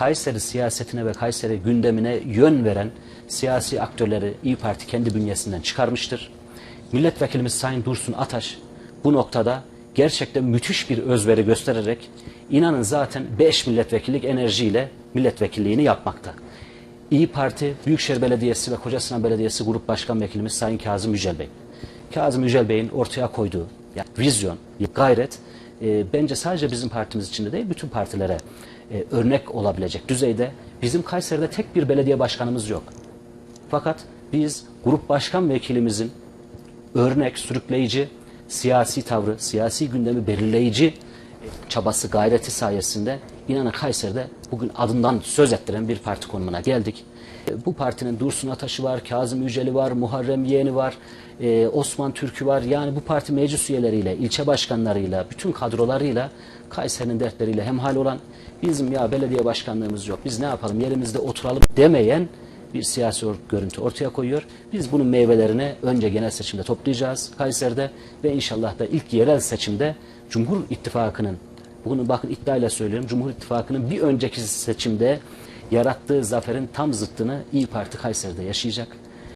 Kayseri siyasetine ve Kayseri gündemine yön veren siyasi aktörleri İyi Parti kendi bünyesinden çıkarmıştır. Milletvekilimiz Sayın Dursun Ataş bu noktada gerçekten müthiş bir özveri göstererek inanın zaten 5 milletvekillik enerjiyle milletvekilliğini yapmakta. İyi Parti Büyükşehir Belediyesi ve Kocasinan Belediyesi Grup Başkan Vekilimiz Sayın Kazım Yücel Bey. Kazım Yücel Bey'in ortaya koyduğu yani vizyon, gayret e, bence sadece bizim partimiz içinde değil bütün partilere e, örnek olabilecek düzeyde. Bizim Kayseri'de tek bir belediye başkanımız yok. Fakat biz grup başkan vekilimizin örnek, sürükleyici, siyasi tavrı, siyasi gündemi belirleyici e, çabası, gayreti sayesinde inanın Kayseri'de bugün adından söz ettiren bir parti konumuna geldik. E, Bu partinin Dursun Ataş'ı var, Kazım Yücel'i var, Muharrem Yeğeni var, e, Osman Türk'ü var. Yani bu parti meclis üyeleriyle, ilçe başkanlarıyla, bütün kadrolarıyla Kayseri'nin dertleriyle hemhal olan bizim ya belediye başkanlığımız yok, biz ne yapalım yerimizde oturalım demeyen bir siyasi görüntü ortaya koyuyor. Biz bunun meyvelerini önce genel seçimde toplayacağız Kayseri'de ve inşallah da ilk yerel seçimde Cumhur İttifakı'nın bunu bakın iddiayla söylüyorum Cumhur İttifakı'nın bir önceki seçimde yarattığı zaferin tam zıttını İyi Parti Kayseri'de yaşayacak.